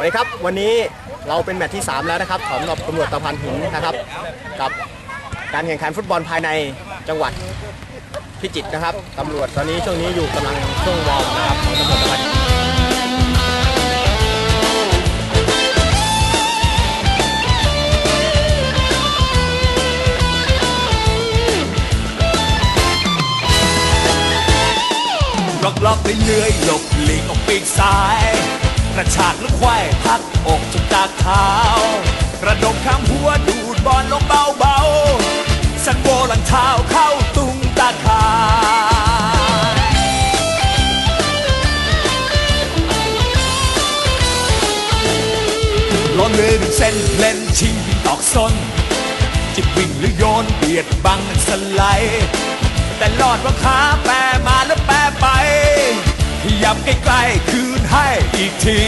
วัสดีครับวันนี้เราเป็นแมตช์ที่ 3 แล้วนะครับของตำรวจตะพันหินนะครับ กับการแข่งขันฟุตบอลภายในจังหวัดพิจิตรนะครับตำรวจตอนนี้ช่วงนี้อยู่กำลังช่วงวอร์มนะครับของตำรวจตะพันหินล็อกล็อกเรื่อยหลบหลีกออกปีกซ้าย ระชากลูกควายพักอกจนตาเท้ากระดกข้ามหัวดูดบอลลงเบาๆสักโบหลังเท้าเข้าตุงตาขายล้นเลยหนึ่งเส้นเล่นชิงวิ่งตอกซนจิบวิ่งหรือโยนเบียดบังสไลด์แต่ลอดว่าขาแป ขยับใกล้ๆคืนให้อีกที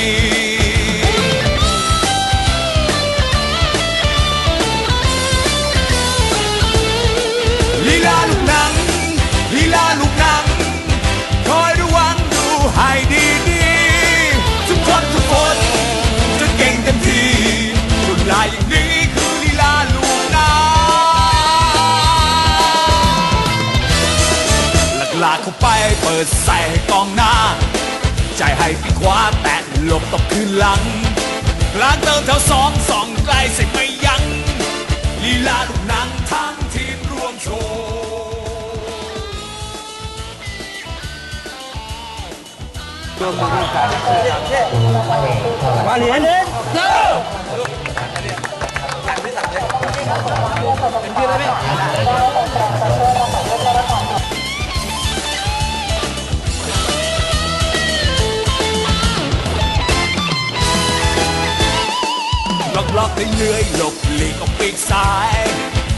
เข้าไปเปิดใส่ให้กองหน้า ใจให้ปีกขวาแตะหลบตบคืนหลังล้างเติมแถวสองสองไกลเสร็จไม่ยัง้งลีลาลูกหนังทั้งทีมรวมโชว์ล็ อกล็อกเลื่อยหลบหลีกออกปีกซ้าย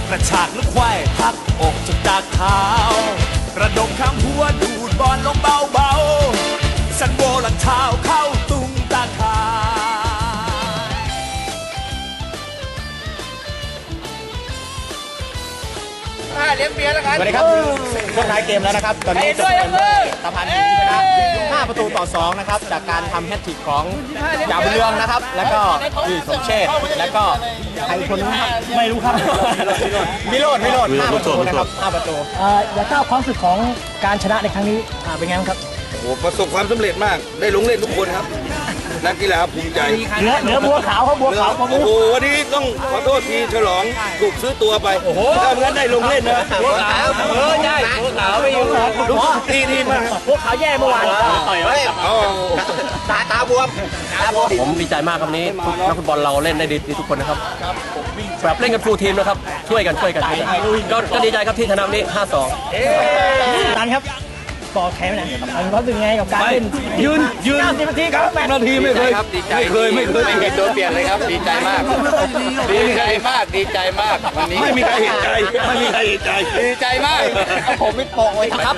กระชากลูกควายพักอกจนตาเท้ากระดมข้ามหัวดูดบอลลงเบาๆสันโบหลังเท้า สวัสดีครับช่วงท้ายเกมแล้วนะครับ ตอนนี้จะเป็นตะพันหินชนะ5ประตูต่อ 2 นะครับ จากการทำแฮตทริกของยาบุญเรืองนะครับ แล้วก็ดีสมเชษฐ์แล้วก็ใครอีกคนนึงครับไม่รู้ครับวิโรดวิโรด5ประตูนะครับ5ประตูเอ่ออยากทราบความรู้สึกของการชนะในครั้งนี้อ่าเป็นไงบ้างครับโอ้ประสบความสำเร็จมากได้ลงเล่นทุกคนครับ นักกีฬาภูมิใจเหนือเหนือบัวขาวเขาบัวขาวผมโอ้โหวันนี้ต้องขอโทษทีฉลองถูกซื้อตัวไปถ้าไม่งั้นได้ลงเล่นนะบัวขาวเออใช่บัวขาวไม่อยู่ดูทีทีมาก บัวขาวแย่เมื่อวานเฮ้ยอ๋อตาตาบวมตาบวมผมดีใจมากครับวันนี้ทุกนักฟุตบอลเราเล่นได้ดีดีทุกคนนะครับแบบเล่นกันฟูลทีมนะครับช่วยกันช่วยกันก็ก็ดีใจครับที่ชนะวันนี้ 5-2ตันครับ ปอกแขนไปไหนเอาความรู้สึกไงกับการเล่นยืนยืน90นาทีครับแมตช์นาทีไม่เคยไม่เคยไม่เคยไม่เห็นโดนเปลี่ยนเลยครับ ดีใจมาก ดีใจมากดีใจมากวันนี้ไม่มีใครเห็นใจไม่มีใครเห็นใจดีใจมากผมมิดโปะไว้ครับ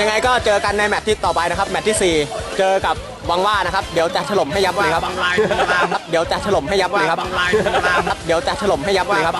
ยังไงก็เจอกันในแมตช์ที่ต่อไปนะครับแมตช์ที่ 4 เจอกับวังว่านะครับเดี๋ยวจะถล่มให้ยับเลยครับเดี๋ยวจะถล่มให้ยับเลยครับเดี๋ยวจะถล่มให้ยับเลยครับ